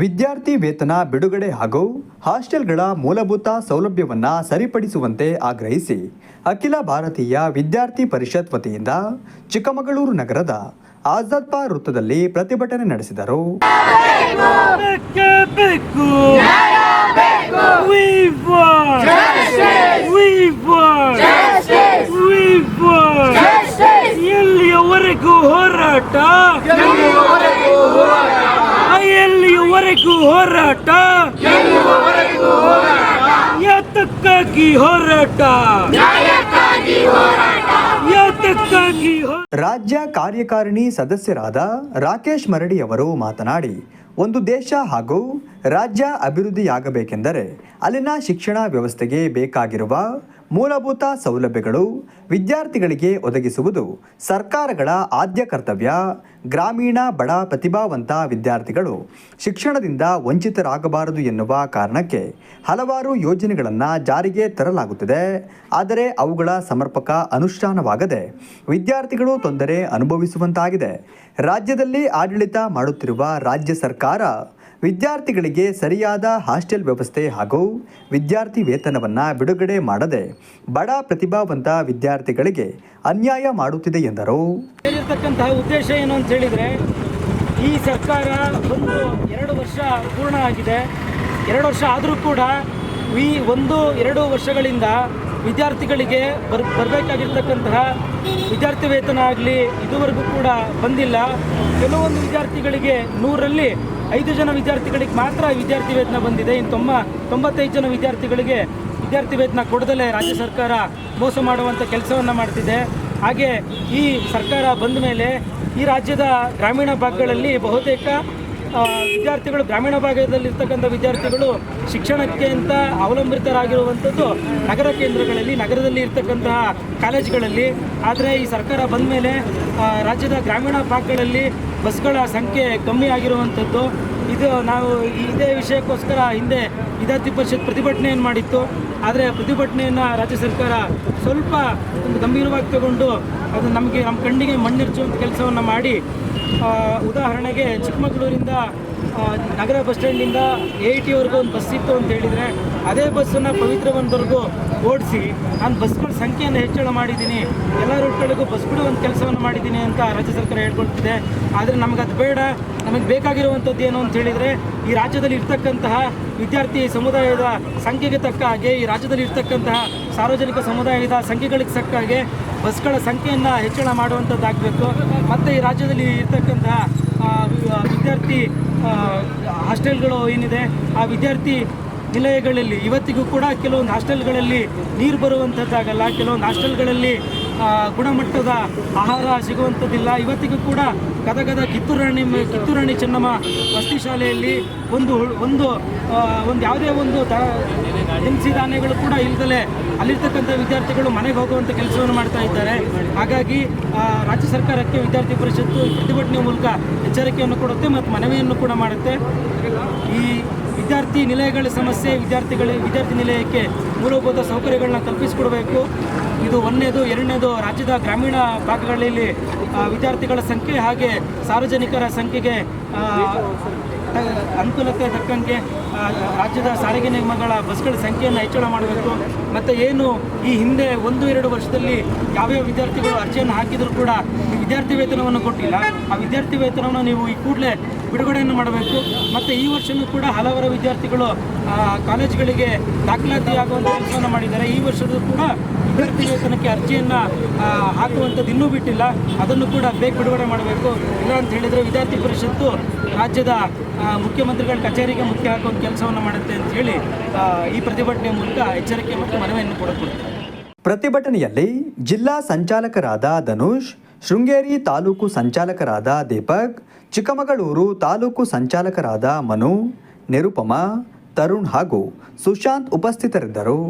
ವಿದ್ಯಾರ್ಥಿ ವೇತನ, ಬಿಡುಗಡೆ ಹಾಗೂ ಹಾಸ್ಟೆಲ್ಗಳ ಮೂಲಭೂತ ಸೌಲಭ್ಯವನ್ನು ಸರಿಪಡಿಸುವಂತೆ ಆಗ್ರಹಿಸಿ ಅಖಿಲ ಭಾರತೀಯ ವಿದ್ಯಾರ್ಥಿ ಪರಿಷತ್ ವತಿಯಿಂದ ಚಿಕ್ಕಮಗಳೂರು ನಗರದ ಆಜಾದ್ ಪಾರ್ ವೃತ್ತದಲ್ಲಿ ಪ್ರತಿಭಟನೆ ನಡೆಸಿದರು. ಎಲ್ಲಿಯವರೆಗೂ ಹೋರಾಟ? ಯಾತಕ್ಕಾಗಿ ಹೋರಾಟ? ಯಾತಕ್ಕಾಗಿ ಹೋರಾಟ? ರಾಜ್ಯ ಕಾರ್ಯಕಾರಿಣಿ ಸದಸ್ಯರಾದ ರಾಕೇಶ್ ಮರಡಿ ಅವರು ಮಾತನಾಡಿ ಒಂದು ದೇಶ ಹಾಗೂ ರಾಜ್ಯ ಅಭಿವೃದ್ಧಿಯಾಗಬೇಕೆಂದರೆ ಅಲ್ಲಿನ ಶಿಕ್ಷಣ ವ್ಯವಸ್ಥೆಗೆ ಬೇಕಾಗಿರುವ ಮೂಲಭೂತ ಸೌಲಭ್ಯಗಳು ವಿದ್ಯಾರ್ಥಿಗಳಿಗೆ ಒದಗಿಸುವುದು ಸರ್ಕಾರಗಳ ಆದ್ಯ ಕರ್ತವ್ಯ. ಗ್ರಾಮೀಣ ಬಡ ಪ್ರತಿಭಾವಂತ ವಿದ್ಯಾರ್ಥಿಗಳು ಶಿಕ್ಷಣದಿಂದ ವಂಚಿತರಾಗಬಾರದು ಎನ್ನುವ ಕಾರಣಕ್ಕೆ ಹಲವಾರು ಯೋಜನೆಗಳನ್ನು ಜಾರಿಗೆ ತರಲಾಗುತ್ತಿದೆ. ಆದರೆ ಅವುಗಳ ಸಮರ್ಪಕ ಅನುಷ್ಠಾನವಾಗದೆ ವಿದ್ಯಾರ್ಥಿಗಳು ತೊಂದರೆ ಅನುಭವಿಸುವಂತಾಗಿದೆ. ರಾಜ್ಯದಲ್ಲಿ ಆಡಳಿತ ಮಾಡುತ್ತಿರುವ ರಾಜ್ಯ ಸರ್ಕಾರ ವಿದ್ಯಾರ್ಥಿಗಳಿಗೆ ಸರಿಯಾದ ಹಾಸ್ಟೆಲ್ ವ್ಯವಸ್ಥೆ ಹಾಗೂ ವಿದ್ಯಾರ್ಥಿ ವೇತನವನ್ನು ಬಿಡುಗಡೆ ಮಾಡದೆ ಬಡ ಪ್ರತಿಭಾವಂತ ವಿದ್ಯಾರ್ಥಿಗಳಿಗೆ ಅನ್ಯಾಯ ಮಾಡುತ್ತಿದೆ ಎಂದರು. ಹೇಳಿರ್ತಕ್ಕಂತಹ ಉದ್ದೇಶ ಏನು ಅಂತ ಹೇಳಿದರೆ, ಈ ಸರ್ಕಾರ ಒಂದು ಎರಡು ವರ್ಷ ಪೂರ್ಣ ಆಗಿದೆ. ಎರಡು ವರ್ಷ ಆದರೂ ಕೂಡ ಈ ಒಂದು ಎರಡು ವರ್ಷಗಳಿಂದ ವಿದ್ಯಾರ್ಥಿಗಳಿಗೆ ಬರ್, ಬರಬೇಕಾಗಿರ್ತಕ್ಕಂತಹ ವಿದ್ಯಾರ್ಥಿ ವೇತನ ಆಗಲಿ ಇದುವರೆಗೂ ಕೂಡ ಬಂದಿಲ್ಲ. ಕೆಲವೊಂದು ವಿದ್ಯಾರ್ಥಿಗಳಿಗೆ ನೂರಲ್ಲಿ ಐದು ಜನ ವಿದ್ಯಾರ್ಥಿಗಳಿಗೆ ಮಾತ್ರ ವಿದ್ಯಾರ್ಥಿ ವೇತನ ಬಂದಿದೆ. ಇನ್ನು ತೊಂಬ, ತೊಂಬತ್ತೈದು ಜನ ವಿದ್ಯಾರ್ಥಿಗಳಿಗೆ ವಿದ್ಯಾರ್ಥಿ ವೇತನ ಕೊಡದಲ್ಲೇ ರಾಜ್ಯ ಸರ್ಕಾರ ಮೋಸ ಮಾಡುವಂಥ ಕೆಲಸವನ್ನು ಮಾಡ್ತಿದೆ. ಹಾಗೆ ಈ ಸರ್ಕಾರ ಬಂದ ಮೇಲೆ ಈ ರಾಜ್ಯದ ಗ್ರಾಮೀಣ ಭಾಗಗಳಲ್ಲಿ ಬಹುತೇಕ ವಿದ್ಯಾರ್ಥಿಗಳು ಗ್ರಾಮೀಣ ಭಾಗದಲ್ಲಿರ್ತಕ್ಕಂಥ ವಿದ್ಯಾರ್ಥಿಗಳು ಶಿಕ್ಷಣಕ್ಕೆ ಅಂತ ಅವಲಂಬಿತರಾಗಿರುವಂಥದ್ದು ನಗರ ಕೇಂದ್ರಗಳಲ್ಲಿ, ನಗರದಲ್ಲಿ ಇರ್ತಕ್ಕಂತಹ ಕಾಲೇಜುಗಳಲ್ಲಿ. ಆದರೆ ಈ ಸರ್ಕಾರ ಬಂದ ಮೇಲೆ ರಾಜ್ಯದ ಗ್ರಾಮೀಣ ಭಾಗಗಳಲ್ಲಿ ಬಸ್ಗಳ ಸಂಖ್ಯೆ ಕಮ್ಮಿ ಆಗಿರುವಂಥದ್ದು. ಇದು ನಾವು ಇದೇ ವಿಷಯಕ್ಕೋಸ್ಕರ ಹಿಂದೆ ವಿದ್ಯಾರ್ಥಿ ಪರಿಷತ್ ಪ್ರತಿಭಟನೆಯನ್ನು ಮಾಡಿತ್ತು. ಆದರೆ ಪ್ರತಿಭಟನೆಯನ್ನು ರಾಜ್ಯ ಸರ್ಕಾರ ಸ್ವಲ್ಪ ಒಂದು ಗಂಭೀರವಾಗಿ ತಗೊಂಡು ಅದು ನಮಗೆ ನಮ್ಮ ಕಣ್ಣಿಗೆ ಮಣ್ಣಿರ್ಚುವಂಥ ಕೆಲಸವನ್ನು ಮಾಡಿ ಉದಾಹರಣೆಗೆ ಚಿಕ್ಕಮಗಳೂರಿಂದ ನಗರ ಬಸ್ ಸ್ಟ್ಯಾಂಡಿಂದ ಎ ಐ ಟಿವರೆಗೂ ಒಂದು ಬಸ್ ಇತ್ತು ಅಂತ ಹೇಳಿದರೆ, ಅದೇ ಬಸ್ಸನ್ನು ಪವಿತ್ರವನವರೆಗೂ ಓಡಿಸಿ ನಾನು ಬಸ್ಗಳ ಸಂಖ್ಯೆಯನ್ನು ಹೆಚ್ಚಳ ಮಾಡಿದ್ದೀನಿ. ಎಲ್ಲ ರೂಟ್ಗಳಿಗೂ ಬಸ್ ಒಂದು ಕೆಲಸವನ್ನು ಮಾಡಿದ್ದೀನಿ ಅಂತ ರಾಜ್ಯ ಸರ್ಕಾರ ಹೇಳ್ಕೊಳ್ತಿದೆ. ಆದರೆ ನಮಗೆ ಅದು ಬೇಡ. ನಮಗೆ ಬೇಕಾಗಿರುವಂಥದ್ದು ಏನು ಅಂತ ಹೇಳಿದರೆ ಈ ರಾಜ್ಯದಲ್ಲಿ ಇರ್ತಕ್ಕಂತಹ ವಿದ್ಯಾರ್ಥಿ ಸಮುದಾಯದ ಸಂಖ್ಯೆಗೆ ತಕ್ಕ ಹಾಗೆ, ಈ ರಾಜ್ಯದಲ್ಲಿ ಇರ್ತಕ್ಕಂತಹ ಸಾರ್ವಜನಿಕ ಸಮುದಾಯದ ಸಂಖ್ಯೆಗಳಿಗೆ ತಕ್ಕ ಹಾಗೆ ಬಸ್ಗಳ ಸಂಖ್ಯೆಯನ್ನು ಹೆಚ್ಚಳ ಮಾಡುವಂಥದ್ದಾಗಬೇಕು. ಮತ್ತು ಈ ರಾಜ್ಯದಲ್ಲಿ ಇರ್ತಕ್ಕಂತಹ ವಿದ್ಯಾರ್ಥಿ ಹಾಸ್ಟೆಲ್ಗಳು ಏನಿದೆ, ಆ ವಿದ್ಯಾರ್ಥಿ ನಿಲಯಗಳಲ್ಲಿ ಇವತ್ತಿಗೂ ಕೂಡ ಕೆಲವೊಂದು ಹಾಸ್ಟೆಲ್ಗಳಲ್ಲಿ ನೀರು ಬರುವಂಥದ್ದಾಗಲ್ಲ ಕೆಲವೊಂದು ಹಾಸ್ಟೆಲ್ಗಳಲ್ಲಿ ಗುಣಮಟ್ಟದ ಆಹಾರ ಸಿಗುವಂಥದ್ದಿಲ್ಲ ಇವತ್ತಿಗೂ ಕೂಡ ಗದಗದ ಕಿತ್ತೂರಾಣಿ ಕಿತ್ತೂರಾಣಿ ಚೆನ್ನಮ್ಮ ವಸತಿ ಶಾಲೆಯಲ್ಲಿ ಒಂದು ಒಂದು ಒಂದು ಯಾವುದೇ ಒಂದು ದ ದಿನಸಿ ಧಾನ್ಯಗಳು ಕೂಡ ಇಲ್ಲದಲೇ ಅಲ್ಲಿರ್ತಕ್ಕಂಥ ವಿದ್ಯಾರ್ಥಿಗಳು ಮನೆಗೆ ಹೋಗುವಂಥ ಕೆಲಸವನ್ನು ಮಾಡ್ತಾ ಇದ್ದಾರೆ. ಹಾಗಾಗಿ ರಾಜ್ಯ ಸರ್ಕಾರಕ್ಕೆ ವಿದ್ಯಾರ್ಥಿ ಪರಿಷತ್ತು ಪ್ರತಿಭಟನೆ ಮೂಲಕ ಎಚ್ಚರಿಕೆಯನ್ನು ಕೊಡುತ್ತೆ ಮತ್ತು ಮನವಿಯನ್ನು ಕೂಡ ಮಾಡುತ್ತೆ. ಈ ವಿದ್ಯಾರ್ಥಿ ನಿಲಯಗಳ ಸಮಸ್ಯೆ ವಿದ್ಯಾರ್ಥಿಗಳ ವಿದ್ಯಾರ್ಥಿ ನಿಲಯಕ್ಕೆ ಮೂಲಭೂತ ಸೌಕರ್ಯಗಳನ್ನ ಕಲ್ಪಿಸಿಕೊಡಬೇಕು. ಇದು ಒಂದನೇದು ಎರಡನೇದು ರಾಜ್ಯದ ಗ್ರಾಮೀಣ ಭಾಗಗಳಲ್ಲಿ ವಿದ್ಯಾರ್ಥಿಗಳ ಸಂಖ್ಯೆ ಹಾಗೆ ಸಾರ್ವಜನಿಕರ ಸಂಖ್ಯೆಗೆ ಅನುಕೂಲತೆ ತಕ್ಕಂಗೆ ರಾಜ್ಯದ ಸಾರಿಗೆ ನಿಗಮಗಳ ಬಸ್ಗಳ ಸಂಖ್ಯೆಯನ್ನು ಹೆಚ್ಚಳ ಮಾಡಬೇಕು. ಮತ್ತು ಏನು ಈ ಹಿಂದೆ ಒಂದು, ಎರಡು ವರ್ಷದಲ್ಲಿ ಯಾವ್ಯಾವ ವಿದ್ಯಾರ್ಥಿಗಳು ಅರ್ಜಿಯನ್ನು ಹಾಕಿದರೂ ಕೂಡ ವಿದ್ಯಾರ್ಥಿ ವೇತನವನ್ನು ಕೊಟ್ಟಿಲ್ಲ. ಆ ವಿದ್ಯಾರ್ಥಿ ವೇತನವನ್ನು ನೀವು ಈ ಕೂಡಲೇ ಬಿಡುಗಡೆಯನ್ನು ಮಾಡಬೇಕು. ಮತ್ತು ಈ ವರ್ಷವೂ ಕೂಡ ಹಲವಾರು ವಿದ್ಯಾರ್ಥಿಗಳು ಕಾಲೇಜುಗಳಿಗೆ ದಾಖಲಾತಿಯಾಗುವಂಥ ಕೆಲಸವನ್ನು ಮಾಡಿದ್ದಾರೆ. ಈ ವರ್ಷದೂ ಕೂಡ ವಿದ್ಯಾರ್ಥಿ ವೇತನಕ್ಕೆ ಅರ್ಜಿಯನ್ನು ಹಾಕುವಂಥದ್ದು ಇನ್ನೂ ಬಿಟ್ಟಿಲ್ಲ. ಅದನ್ನು ಕೂಡ ಬೇಗ ಬಿಡುಗಡೆ ಮಾಡಬೇಕು. ಇಲ್ಲ ಅಂತ ಹೇಳಿದರೆ ವಿದ್ಯಾರ್ಥಿ ಪರಿಷತ್ತು ರಾಜ್ಯದ ಮುಖ್ಯಮಂತ್ರಿಗಳ ಕಚೇರಿಗೆ ಮುಖ್ಯ ಹಾಕುವಂಥ ಕೆಲಸವನ್ನು ಮಾಡುತ್ತೆ ಅಂತ ಹೇಳಿ ಈ ಪ್ರತಿಭಟನೆ ಮೂಲಕ ಎಚ್ಚರಿಕೆ ಮತ್ತು ಮನವಿಯನ್ನು ಕೊಡುತ್ತೆ ಪ್ರತಿಭಟನೆಯಲ್ಲಿ ಜಿಲ್ಲಾ ಸಂಚಾಲಕರಾದ ಧನುಷ್, ಶೃಂಗೇರಿ ತಾಲೂಕು ಸಂಚಾಲಕರಾದ ದೀಪಕ್, ಚಿಕ್ಕಮಗಳೂರು ತಾಲೂಕು ಸಂಚಾಲಕರಾದ ಮನು, ನಿರುಪಮ, ತರುಣ್ ಹಾಗೂ ಸುಶಾಂತ್ ಉಪಸ್ಥಿತರಿದ್ದರು.